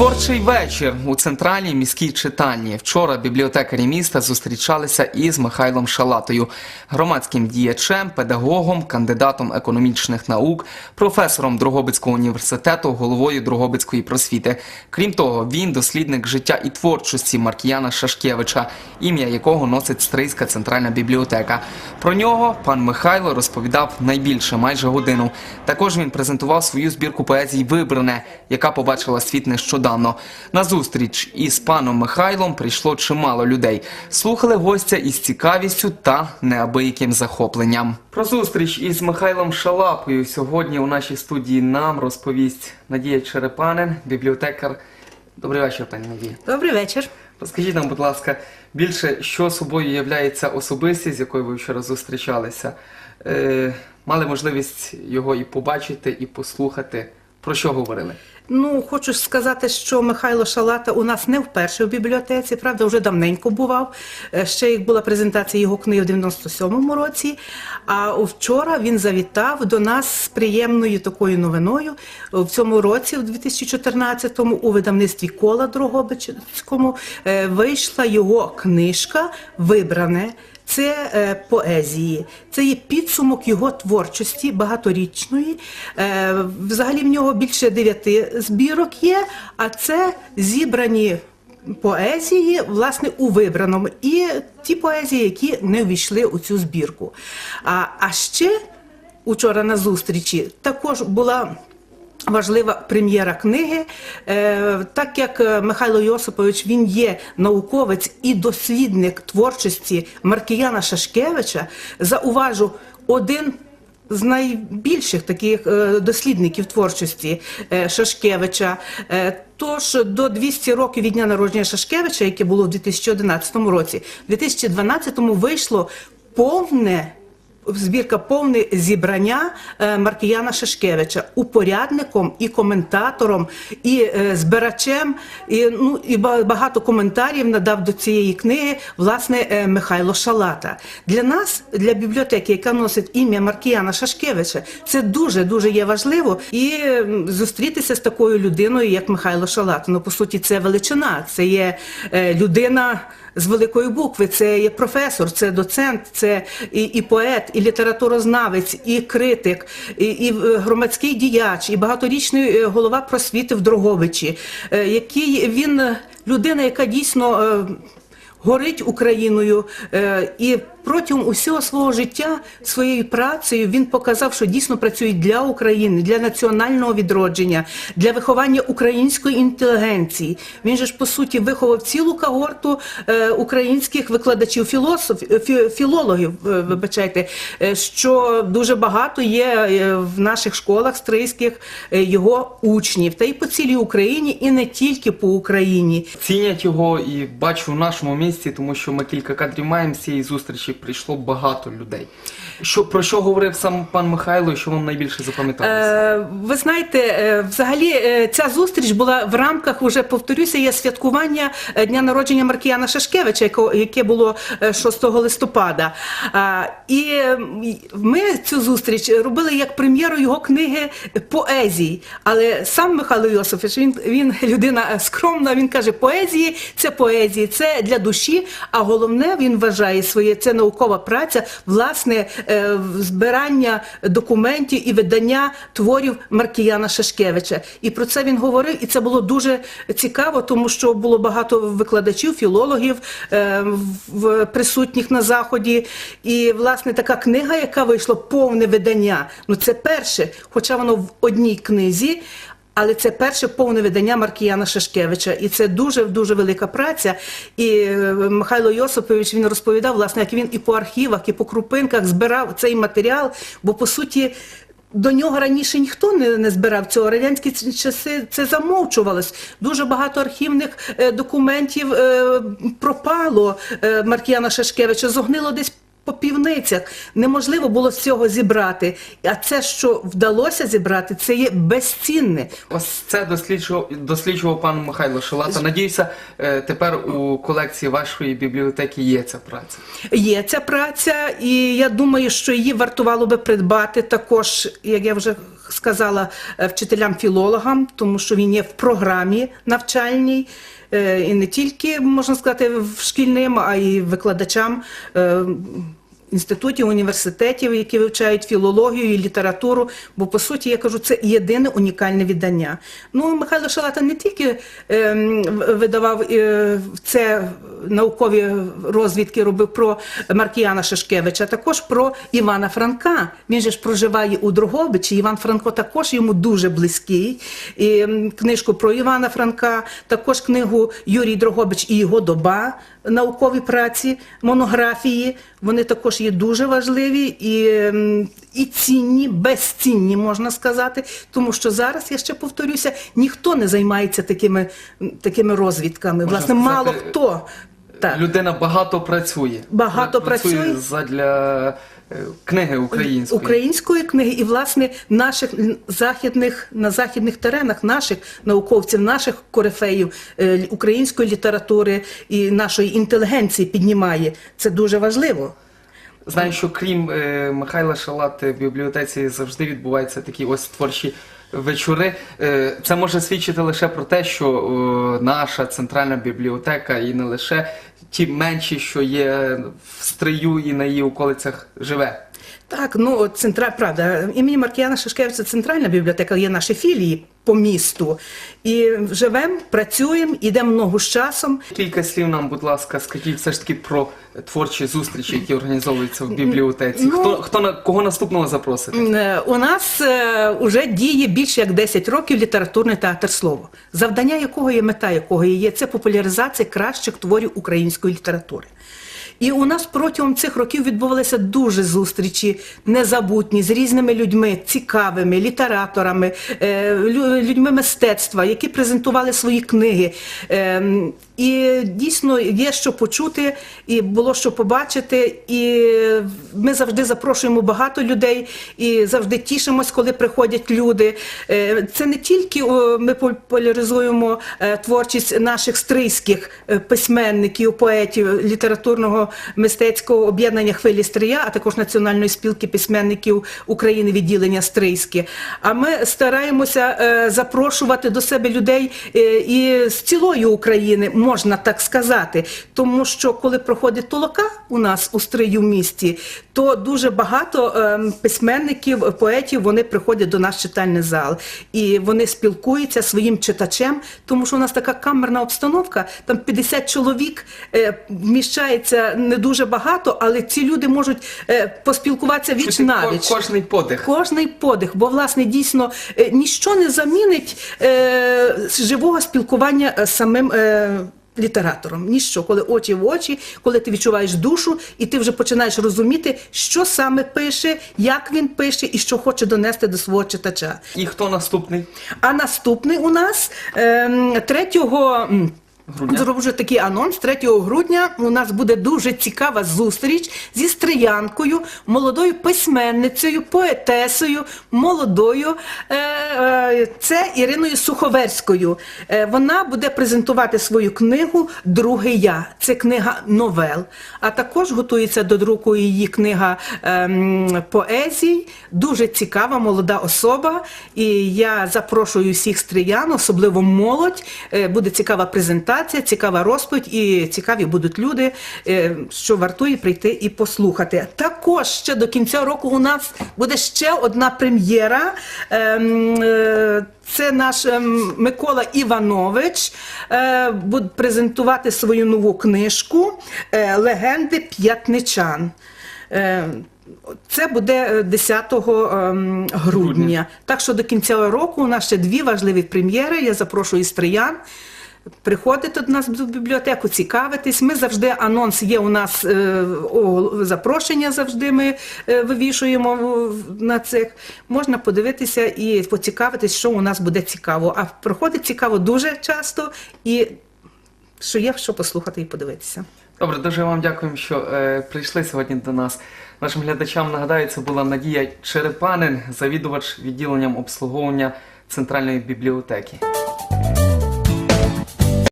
Творчий вечір у центральній міській читальні. Вчора бібліотекарі міста зустрічалися із Михайлом Шалатою, громадським діячем, педагогом, кандидатом економічних наук, професором Дрогобицького університету, головою Дрогобицької просвіти. Крім того, він дослідник життя і творчості Маркіяна Шашкевича, ім'я якого носить Стрийська центральна бібліотека. Про нього пан Михайло розповідав найбільше майже годину. Також він презентував свою збірку поезій Вибране, яка побачила світ нещодавно. На зустріч із паном Михайлом прийшло чимало людей. Слухали гостя із цікавістю та неабияким захопленням. Про зустріч із Михайлом Шалапою сьогодні у нашій студії нам розповість Надія Черепанин, бібліотекар. Добрий вечір, пані Надія. Добрий вечір. Розкажіть нам, будь ласка, більше, що собою являється особистість, з якою ви вчора зустрічалися. Е, мали можливість його і побачити, і послухати. Про що говорили? Ну, хочу сказати, що Михайло Шалата у нас не вперше в бібліотеці, правда, вже давненько бував. Е, Ще як була презентація його книги в 97-му році. А вчора він завітав до нас з приємною такою новиною. В цьому році, в 2014-му, у видавництві Кола Дрогобицькому е, вийшла його книжка Вибране. Це е, поезії, це є підсумок його творчості багаторічної. Е, взагалі в нього більше дев'яти збірок є, а це зібрані поезії, власне, у вибраному. І ті поезії, які не ввійшли у цю збірку. А, а ще учора на зустрічі також була. Важлива прем'єра книги, Е, так як е, Михайло Йосипович він є науковець і дослідник творчості Маркіяна Шашкевича, зауважу один з найбільших таких е, дослідників творчості Шашкевича. Тож до 200 років від дня народження Шашкевича, яке було в 2011 році, в 2012 вийшло повне збірка повне зібрання е, Маркіяна Шашкевича упорядником і коментатором, і е, збирачем, і, ну, і ба- багато коментарів надав до цієї книги власне е, Михайло Шалата. Для нас, для бібліотеки, яка носить ім'я Маркіяна Шашкевича, це дуже дуже є важливо. І зустрітися з такою людиною, як Михайло Шалата. Ну, по суті, це величина, це є людина з великої букви. Це є професор, це доцент, це і, і поет, і літературознавець, і критик, і, і е, громадський діяч, і багаторічний е, голова просвіти в Дрогобичі, е, який він людина, яка дійсно. Горить Україною і протягом усього свого життя своєю працею він показав, що дійсно працює для України, для національного відродження, для виховання української інтелігенції. Він же ж по суті виховав цілу когорту е, українських викладачів, філософів, фі- філологів, е, вибачайте, е, що дуже багато є е, в наших школах стрийських е, його учнів, та й по цілій Україні, і не тільки по Україні. Цінять його і бачу в нашому місті, тому що ми кілька кадрів маємо з цієї зустрічі. Прийшло багато людей. Що про що говорив сам пан Михайло, і що вам найбільше запам'яталося? Е, ви знаєте, е, взагалі е, ця зустріч була в рамках, уже повторюся, є святкування е, дня народження Маркіяна Шашкевича, яке було е, 6 листопада. І ми цю зустріч робили як прем'єру його книги поезій. Але сам Михайло Йосифович, він, він людина скромна, він каже, поезії це поезії, це для душі, а головне він вважає своє це наукова праця, власне, е, збирання документів і видання творів Маркіяна Шашкевича. І про це він говорив, і це було дуже цікаво, тому що було багато викладачів, філологів е, присутніх на заході. І власне така книга, яка вийшла, повне видання. Ну це перше, хоча воно в одній книзі. Але це перше повне видання Маркіяна Шашкевича, і це дуже дуже велика праця. І е, Михайло Йосипович він розповідав, власне, як він і по архівах, і по крупинках збирав цей матеріал, бо по суті. До нього раніше ніхто не, не збирав цього. Радянські часи це замовчувалось. Дуже багато архівних е, документів е, пропало е, Маркіяна Шашкевича, зогнило десь по півницях. Неможливо було всього зібрати. А це, що вдалося зібрати, це є безцінне. Ось це досліджував, досліджував пан Михайло Шалата. Надіюся, е, тепер у колекції вашої бібліотеки є ця праця. Є ця праця, і я думаю, що її вартувало би придбати також, як я вже сказала е, вчителям-філологам, тому що він є в програмі навчальній. е, І не тільки можна сказати в шкільним, а й викладачам інститутів, університетів, які вивчають філологію і літературу. Бо по суті, я кажу, це єдине унікальне віддання. Ну, Михайло Шалата не тільки в- видавав е, це наукові розвідки, робив про Маркіяна Шашкевича, а також про Івана Франка. Він же ж проживає у Дрогобичі. Іван Франко також йому дуже близький. І книжку про Івана Франка, також книгу Юрій Дрогобич і його доба наукові праці, монографії. Вони також є дуже важливі і, і цінні, безцінні, можна сказати. Тому що зараз, я ще повторюся, ніхто не займається такими, такими розвідками. Можна Власне, сказати, мало хто. Так. Людина багато працює. Багато працює. задля е, книги української. української книги і власне наших західних на західних теренах наших науковців, наших корифеїв е, української літератури і нашої інтелігенції піднімає. Це дуже важливо. Знаю, що крім е, Михайла Шалати в бібліотеці завжди відбуваються такі ось творчі вечори. Е, це може свідчити лише про те, що е, наша центральна бібліотека і не лише ті менші, що є в стрию і на її околицях живе. Так, ну центра правда, імені Маркіяна Шашкевича центральна бібліотека є наші філії по місту. І живемо, працюємо, йдемо ногу з часом. Кілька слів нам, будь ласка, скажіть все ж таки про творчі зустрічі, які організовуються в бібліотеці. Ну, Хто хто на кого наступного запросити? Е, У нас вже діє більше як 10 років літературний театр слово, завдання якого є мета якого є це популяризація кращих творів української літератури. І у нас протягом цих років відбувалися дуже зустрічі незабутні з різними людьми, цікавими, літераторами, е, людьми мистецтва, які презентували свої книги. Ем, І дійсно є що почути, і було що побачити. І ми завжди запрошуємо багато людей і завжди тішимось, коли приходять люди. Е, Це не тільки ми популяризуємо е, творчість наших стрийських письменників, поетів, літературного мистецького об'єднання хвилі Стрия, а також Національної спілки письменників України відділення Стрийське. А ми стараємося е, запрошувати до себе людей е, і з цілої України, можна так сказати. Тому що коли проходить толока у нас у Стрию місті, то дуже багато е, письменників, поетів вони приходять до нас в читальний зал і вони спілкуються своїм читачем, тому що у нас така камерна обстановка, там 50 чоловік вміщається не дуже багато, але ці люди можуть е, поспілкуватися віч на віч. Кожний подих. Кожний подих, бо власне дійсно е, ніщо не замінить е, живого спілкування з самим. Літератором ніщо, коли очі в очі, коли ти відчуваєш душу, і ти вже починаєш розуміти, що саме пише, як він пише і що хоче донести до свого читача. І хто наступний? А наступний у нас ем, 3 м, Грудня. Зроблю такий анонс. 3 грудня у нас буде дуже цікава зустріч зі Стриянкою, молодою письменницею, поетесою, молодою. Е, е, Це Іриною Суховерською. Е, Вона буде презентувати свою книгу Друге я. Це книга новел. А також готується до друку її книга ем, поезій. Дуже цікава молода особа. І я запрошую всіх стриян, особливо молодь. Е, Буде цікава презентація, цікава розповідь і цікаві будуть люди, е, що вартує прийти і послухати. Також ще до кінця року у нас буде ще одна прем'єра. Ем, е, Це наш ем, Микола Іванович е, буде презентувати свою нову книжку Легенди п'ятничан. Це буде е, 10 ем, грудня. Так що до кінця року у нас ще дві важливі прем'єри. Я запрошую стриян. Приходите до нас в бібліотеку, цікавитись. Ми завжди анонс є у нас е, о, запрошення завжди ми е, вивішуємо на цих. Можна подивитися і поцікавитись, що у нас буде цікаво. А проходить цікаво дуже часто і що є що послухати і подивитися. Добре, дуже вам дякуємо, що е, прийшли сьогодні до нас. Нашим глядачам нагадаю, це була Надія Черепанин, завідувач відділенням обслуговування центральної бібліотеки.